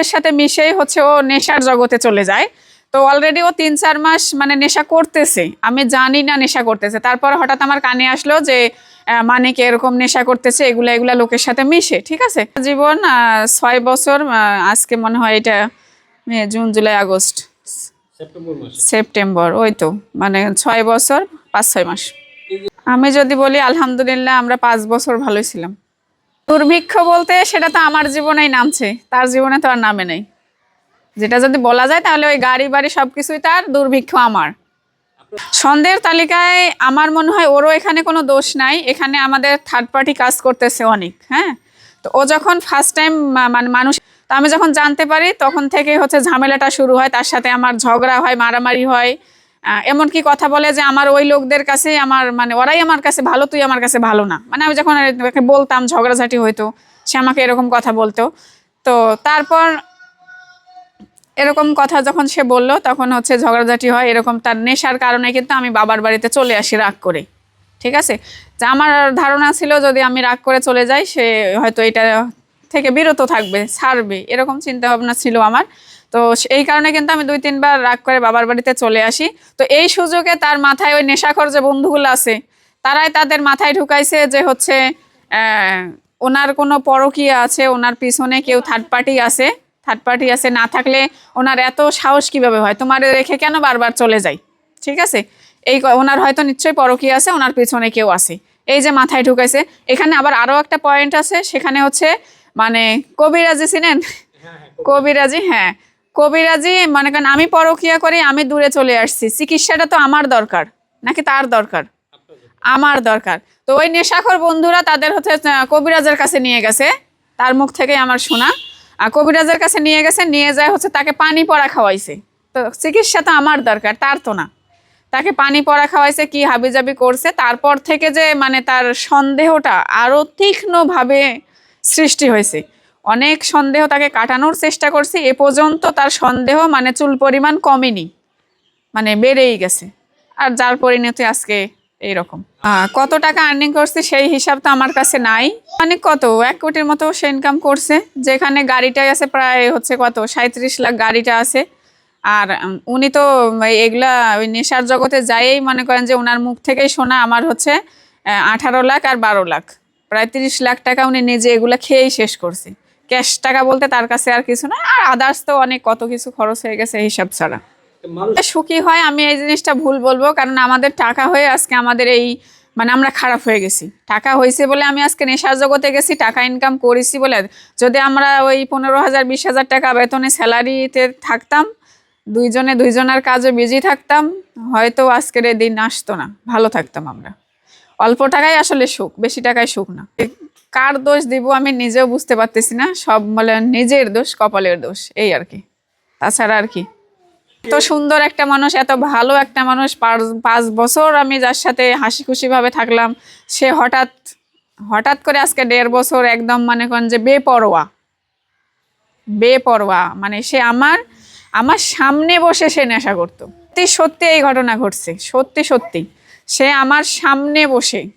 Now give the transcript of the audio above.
এর সাথে মিশেই হচ্ছে ও নেশার জগতে চলে যায়। তো অলরেডি ও তিন চার মাস মানে নেশা করতেছে। আমি জানি না নেশা করতেছে। তারপর হঠাৎ আমার কানে আসলো যে মানিক এরকম নেশা করতেছে এগুলা এগুলা লোকের সাথে মিশে ঠিক আছে? জীবন আহ, ছয় বছর আজকে মনে হয় এটা জুন জুলাই আগস্ট। সেপ্টেম্বর ওই তো মানে ছয় বছর পাঁচ ছয় মাস। আমি যদি বলি আলহামদুলিল্লাহ আমরা পাঁচ বছর ভালোই ছিলাম। দুর্ভিক্ষ বলতে সেটা তো আমার জীবনেই নামছে। তার জীবনে তো আর নামে নেই। যেটা যদি বলা যায় তাহলে ওই গাড়ি, বাড়ি সবকিছুই তার দুর্ভিক্ষ আমার। সন্দেহের তালিকায় আমার মনে হয় ওরও এখানে কোনো দোষ নাই। এখানে আমাদের থার্ড পার্টি কাজ করতেছে অনেক হ্যাঁ? তো ও যখন ফার্স্ট টাইম মানে মানুষ, তো আমি যখন জানতে পারি তখন থেকে হচ্ছে ঝামেলাটা শুরু হয়। তার সাথে আমার ঝগড়া হয়, মারামারি হয়। আহ, এমনকি কথা বলে যে আমার ওই লোকদের কাছে আমার মানে ওরাই আমার কাছে ভালো তুই আমার কাছে ভালো না। মানে আমি যখন বলতাম ঝগড়াঝাটি হইতো সে আমাকে এরকম কথা বলতো। তো তারপর এরকম কথা যখন সে বলল তখন হচ্ছে ঝগড়াঝাটি হয় এরকম তার নেশার কারণে কিন্তু আমি বাবার বাড়িতে চলে আসি রাগ করে। ঠিক আছে? যে আমার ধারণা ছিল যদি আমি রাগ করে চলে যাই সে হয়তো এটা থেকে বিরত থাকবে ছাড়বে এরকম চিন্তা ভাবনা ছিল আমার। তো এই কারণে কিন্তু আমি দুই তিনবার রাগ করে বাবার বাড়িতে চলে আসি। তো এই সুযোগে তার মাথায় ওই নেশাখর যে বন্ধুগুলো আছে তারাই তাদের মাথায় ঢুকাইছে যে হচ্ছে ওনার কোনো পরকীয়া আছে ওনার পিছনে কেউ থার্ড পার্টি আছে। থার্ড পার্টি আছে না থাকলে ওনার এত সাহস কীভাবে হয়? তোমার রেখে কেন বারবার চলে যায় ঠিক আছে? এই ওনার হয়তো নিশ্চয়ই পরকীয়া আছে ওনার পিছনে কেউ আছে। এই যে মাথায় ঢুকাইছে। এখানে আবার আরও একটা পয়েন্ট আছে সেখানে হচ্ছে মানে কবিরাজি চিনেন কবিরাজি হ্যাঁ। কবিরাজি, মনে করেন আমি পরকিয়া করি, আমি দূরে চলে আসছি। চিকিৎসাটা তো আমার দরকার, নাকি তার দরকার? আমার দরকার। তো ওই নেশাখর বন্ধুরা তাদের হচ্ছে কবিরাজের কাছে নিয়ে গেছে, তার মুখ থেকে আমার শোনা। আর কবিরাজের কাছে নিয়ে গেছে, নিয়ে যায় হচ্ছে তাকে পানি পড়া খাওয়াইছে। তো চিকিৎসা তো আমার দরকার, তার তো না। তাকে পানি পড়া খাওয়াইছে, কি হাবিজাবি করছে, তারপর থেকে যে মানে তার সন্দেহটা আরও তীক্ষ্ণভাবে সৃষ্টি হয়েছে। অনেক সন্দেহ তাকে কাটানোর চেষ্টা করছি। এ পর্যন্ত তার সন্দেহ মানে চুল পরিমাণ কমেনি মানে বেড়েই গেছে। আর যার পরিণতি আজকে এইরকম। কত টাকা আর্নিং করছে সেই হিসাব তো আমার কাছে নাই। মানে কত? এক কোটির মতো সে ইনকাম করছে। যেখানে গাড়িটাই আছে প্রায় হচ্ছে কত? সাঁত্রিশ লাখ গাড়িটা আছে। আর উনি তো এগুলা ওই নেশার জগতে যাইয়েই মনে করেন যে ওনার মুখ থেকেই শোনা আমার হচ্ছে আঠারো লাখ আর বারো লাখ। প্রায় তিরিশ লাখ টাকা উনি নিজে এগুলা খেয়েই শেষ করছে। ক্যাশ টাকা বলতে তার কাছে আর কিছু না আর আদার্স তো অনেক কত কিছু খরচ হয়ে গেছে হিসাব ছাড়া। সুখী হয় আমি এই জিনিসটা ভুল বলব কারণ আমাদের টাকা হয়ে আজকে আমাদের এই মানে আমরা খারাপ হয়ে গেছি। টাকা হয়েছে বলে আমি আজকে নেশার জগতে গেছি টাকা ইনকাম করেছি বলে যদি আমরা ওই পনেরো হাজার বিশ হাজার টাকা বেতনে স্যালারিতে থাকতাম দুইজনে দুইজনের কাজে বিজি থাকতাম হয়তো আজকের এই দিন আসতো না। ভালো থাকতাম আমরা। অল্প টাকায় আসলে সুখ বেশি টাকায় সুখ না। কার দোষ দিব আমি নিজেও বুঝতে পারতেছি না। সব বলে নিজের দোষ, কপালের দোষ, এই আর কি। তাছাড়া আর কি। এত সুন্দর একটা মানুষ, এত ভালো একটা মানুষ, পাঁচ- বছর আমি যার সাথে হাসি খুশি ভাবে থাকলাম, সে হঠাৎ হঠাৎ করে আজকে দেড় বছর একদম মানে করেন যে বেপরোয়া। বেপরোয়া। মানে সে আমার আমার সামনে বসে সে নেশা করতো। সত্যি সত্যি এই ঘটনা ঘটছে। সত্যি সত্যি। সে আমার সামনে বসে।